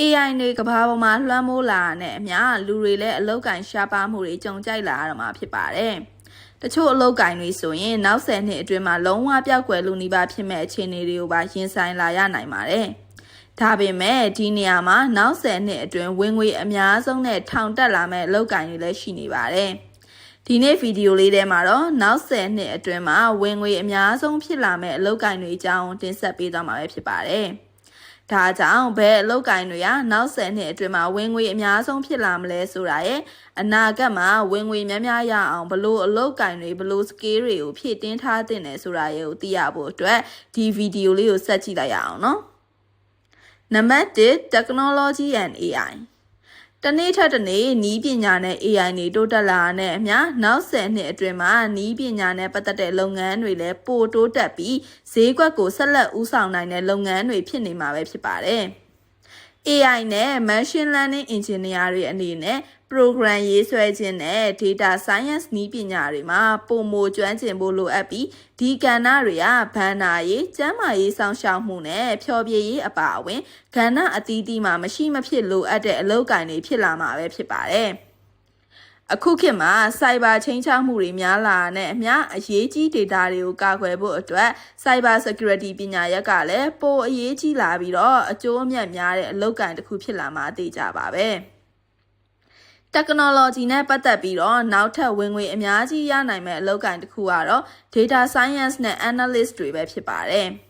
AI တွေကဘာပေါ်မှာလွှမ်းမိုးလာတာနဲ့အမျှလူတွေလည်းအလောက်ကင်ရှားပါမှုတွေကြုံကြိုက်လာရမှာဖြစ်ပါတယ်။တချို့အလောက်ကင်တွေဆိုရင်နောက်10နှစ်အတွင်းမှာလုံးဝပြောက်ကွယ်လူနေပါဖြစ်မဲ့အခြေအနေတွေကိုပါရင်ဆိုင်လာရနိုင်ပါတယ်။ဒါပေမဲ့ဒီနေရာမှာနောက်10နှစ်အတွင်းဝင်ငွေအများဆုံးနဲ့ထောင်တက်လာမဲ့အလောက်ကင်တွေလည်းရှိနေပါတယ်။ဒီနေ့ဗီဒီယိုလေးထဲမှာတော့နောက်10နှစ်အတွင်းမှာဝင်ငွေအများဆုံးဖြစ်လာမဲ့အလောက်ကင်တွေအကြောင်းတင်ဆက်ပေးသွားမှာပဲဖြစ်ပါတယ်။ ဒါကြောင့်ဘယ်အလုပ်ကိုင်းတွေကနောက်10နှစ်အတွင်းမှာဝင်ငွေအများဆုံးဖြစ်လာမလဲဆိုတာရဲ့အနာဂတ်မှာဝင်ငွေများများရအောင်ဘလို့အလုပ်ကိုင်းတွေဘလို့ scale တွေကိုဖြည့်တင်းထားတင်တယ်ဆိုတာရဲ့ကိုသိရဖို့အတွက်ဒီဗီဒီယိုလေးကိုဆက်ကြည့်လိုက်ရအောင်နော်နံပါတ်1 technology and AI တနေ့ထက်တနေ့နီးပညာနဲ့ AI တွေတိုးတက်လာတဲ့အမျှနောက်10နှစ်အတွင်းမှာနီးပညာနဲ့ပတ်သက်တဲ့လုပ်ငန်းတွေလည်းပိုတိုးတက်ပြီးဈေးကွက်ကိုဆက်လက်ဦးဆောင်နိုင်တဲ့လုပ်ငန်းတွေဖြစ်နေမှာပဲဖြစ်ပါတယ်။ AI နဲ့ Machine Learning Engineer တွေအနေနဲ့ program ရေးဆွဲခြင်းနဲ့ data science နည်းပညာတွေမှာပုံမိုကျွမ်းကျင်ဖို့လိုအပ်ပြီးဒီကဏ္ဍတွေကဘဏ္ဍာရေးကျန်းမာရေးဆောင်ရှောက်မှုနဲ့ဖျော်ဖြေရေးအပါအဝင်ကဏ္ဍအသီးသီးမှာမရှိမဖြစ်လိုအပ်တဲ့အလုပ်ကိုင်တွေဖြစ်လာမှာပဲဖြစ်ပါတယ်။ အခုခေတ်မှာ cyber ချင်းချောက်မှုတွေများလာတဲ့အမျှအရေးကြီး data တွေကိုကာကွယ်ဖို့အတွက် cyber security ပညာရက်ကလည်းပိုအရေးကြီးလာပြီးတော့အကျိုးအမြတ်များတဲ့အလုပ်ကိုင်တစ်ခုဖြစ်လာမှာသိကြပါပဲ။ technology နဲ့ပတ်သက်ပြီးတော့နောက်ထပ်ဝင်ငွေအများကြီးရနိုင်မဲ့အလုပ်ကိုင်တစ်ခုကတော့ data science နဲ့ analyst တွေပဲဖြစ်ပါတယ်။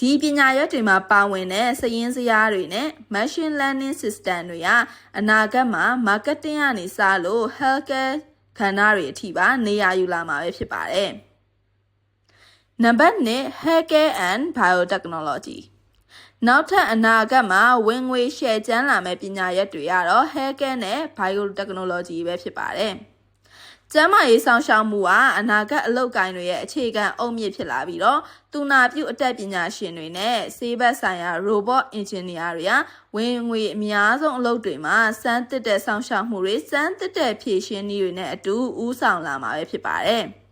ဒီပညာရပ်တွေမှာပါဝင်တဲ့စရင်းစရာတွေနဲ့ machine learning system တွေကအနာဂတ်မှာ marketing ကနေစလို့ healthcare ခန္ဓာတွေအထိပါနေရာယူလာမှာပဲဖြစ်ပါတယ်။နံပါတ်1 healthcare and biotechnology နောက်ထပ်အနာဂတ်မှာဝင်ငွေရှယ်ကျန်းလာမဲ့ပညာရပ်တွေကတော့ healthcare နဲ့ biotechnology ပဲဖြစ်ပါတယ်။ ကျန်းမာရေးဆောင်ရှောက်မှုကအနာဂတ်အလုပ်ကိုင်းတွေရဲ့အခြေခံအုတ်မြစ်ဖြစ်လာပြီးတော့သူနာပြုအတတ်ပညာရှင်တွေနဲ့ဆေးဘက်ဆိုင်ရာ robot engineer တွေကဝင်ငွေအများဆုံးအလုပ်တွေမှာစမ်းသစ်တဲ့ဆောင်ရှောက်မှုတွေစမ်းသစ်တဲ့ဖြည့်ရှင်းနည်းတွေနဲ့အတူဦးဆောင်လာမှာပဲဖြစ်ပါတယ်။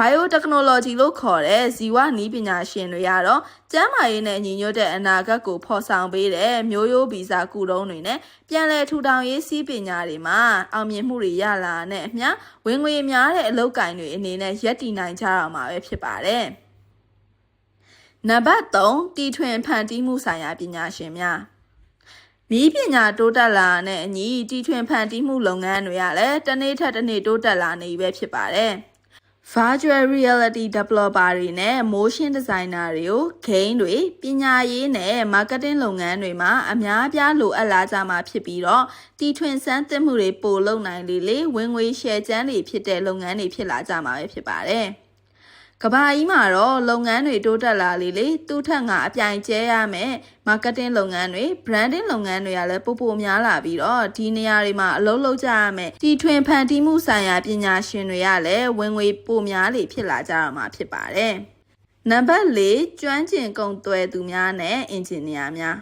biotechnology လို့ခေါ်တဲ့ဇီဝနည်းပညာရှင်တွေကတော့ကျန်းမာရေးနဲ့ညီညွတ်တဲ့အနာဂတ်ကိုဖော်ဆောင်ပေးတဲ့မျိုးရိုးဗီဇကုတုံးတွေနဲ့ပြန်လည်ထူထောင်ရေးစီးပညာတွေမှာအောင်မြင်မှုတွေရလာတဲ့အမျှဝင်ငွေများတဲ့အလုပ်ကိုင်တွေအနေနဲ့ရပ်တည်နိုင်ကြတော့မှာပဲဖြစ်ပါတယ်။နံပါတ်3တီထွင်ဖန်တီးမှုဆိုင်ရာပညာရှင်များမိပညာတိုးတက်လာတဲ့အညီတီထွင်ဖန်တီးမှုလုပ်ငန်းတွေကလည်းတစ်နေ့ထက်တစ်နေ့တိုးတက်လာနေပြီပဲဖြစ်ပါတယ်။ virtual reality developer တွေနဲ့ motion designer တွေကို game တွေပညာရေးနဲ့ marketing လုပ်ငန်းတွေမှာအများအပြားလိုအပ်လာကြမှာဖြစ်ပြီးတော့တီထွင်ဆန်းသစ်မှုတွေပိုလုပ်နိုင်လေလေဝင်ငွေရှယ်ကျန်းတွေဖြစ်တဲ့လုပ်ငန်းတွေဖြစ်လာကြမှာပဲဖြစ်ပါတယ်။ ကဘာကြီးမှာတော့လုပ်ငန်းတွေတိုးတက်လာလေလေသူ့ထက်ငါအပြိုင်ကျဲရမယ် marketing လုပ်ငန်းတွေ branding လုပ်ငန်းတွေကလည်းပိုပိုများလာပြီးတော့ဒီနေရာတွေမှာအလုပ်လုပ်ကြရမယ်တီထွင်ဖန်တီးမှုဆိုင်ရာပညာရှင်တွေကလည်းဝင်ငွေပိုများလေဖြစ်လာကြတော့မှာဖြစ်ပါတယ်နံပါတ်၄ကျွမ်းကျင်ကုန်သွယ်သူများနဲ့အင်ဂျင်နီယာများ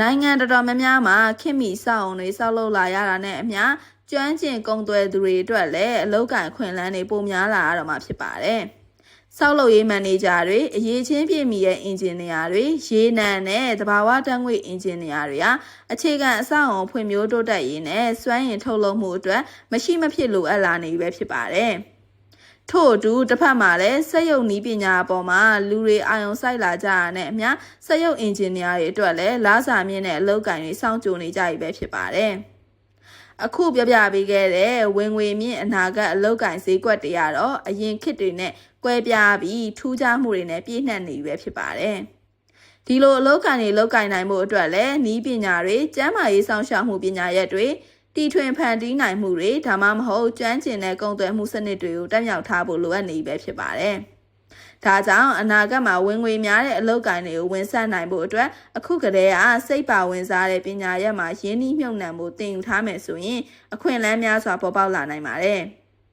နိုင်ငံတော်တော်များများမှာခင်မီစောက်အောင်တွေစောက်လုပ်လာရတာနဲ့အမျှကျွမ်းကျင်ကုန်သွယ်သူတွေအတွက်လည်းအလုပ်ကိုင်ခွင့်လန်းတွေပိုများလာရတော့မှာဖြစ်ပါတယ်။ ဆောက်လုပ်ရေးမန်နေဂျာတွေအရေးချင်းပြည့်မီရဲ့အင်ဂျင်နီယာတွေရေနံနဲ့သဘာဝဓာတ်ငွေအင်ဂျင်နီယာတွေဟာအခြေခံအဆောက်အအုံဖွံ့ဖြိုးတိုးတက်ရေးနဲ့စွမ်းရည်ထုတ်လုပ်မှုအတွက်မရှိမဖြစ်လိုအပ်လာနေပြီပဲဖြစ်ပါတယ်။ထို့အတူတစ်ဖက်မှာလည်းစက်ရုပ်နည်းပညာအပေါ်မှာလူတွေအာရုံစိုက်လာကြရတဲ့အမျှစက်ရုပ်အင်ဂျင်နီယာတွေအတွက်လည်းလားစာမြင့်တဲ့အလုပ်ကိုင်တွေစောင့်ကြိုနေကြပြီပဲဖြစ်ပါတယ်။ အခုပြပြပေးခဲ့တဲ့ဝင်ငွေမြင့်အနာဂတ်အလောက်ကိုင်ဈေးကွက်တွေကတော့အရင်ခေတ်တွေနဲ့ကွဲပြားပြီးထူးခြားမှုတွေနဲ့ပြည့်နှက်နေပြီပဲဖြစ်ပါတယ်။ဒီလိုအလောက်ကိုင်တွေလောက်ကိုင်နိုင်မှုအတွက်လည်းနီးပညာတွေကျန်းမာရေးဆောင်ရှောက်မှုပညာရပ်တွေတီထွင်ဖန်တီးနိုင်မှုတွေဒါမှမဟုတ်ကျွမ်းကျင်တဲ့ကုန်သွယ်မှုစနစ်တွေကိုတက်မြောက်ထားဖို့လိုအပ်နေပြီပဲဖြစ်ပါတယ်။ ဒါကြောင့်အနာဂတ်မှာဝင်ငွေများတဲ့အလုပ်ကိုင်းတွေကိုဝင်ဆက်နိုင်ဖို့အတွက်အခုကတည်းကစိတ်ပါဝင်စားတဲ့ပညာရပ်မှာရင်းနှီးမြှုပ်နှံမှုသင်ယူထားမယ်ဆိုရင်အခွင့်အလမ်းများစွာပေါ်ပေါက်လာနိုင်ပါတယ်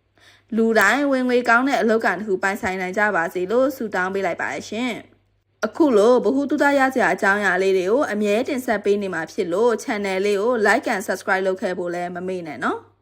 ။လူတိုင်းဝင်ငွေကောင်းတဲ့အလုပ်ကန်တစ်ခုပိုင်ဆိုင်နိုင်ကြပါစေလို့ဆုတောင်းပေးလိုက်ပါရှင်။အခုလိုဗဟုသုတရစရာအကြောင်းအရာလေးတွေကိုအမြဲတင်ဆက်ပေးနေမှာဖြစ်လို့ channel လေးကို like and subscribe လုပ်ခဲ့ဖို့လည်းမမေ့နဲ့နော်။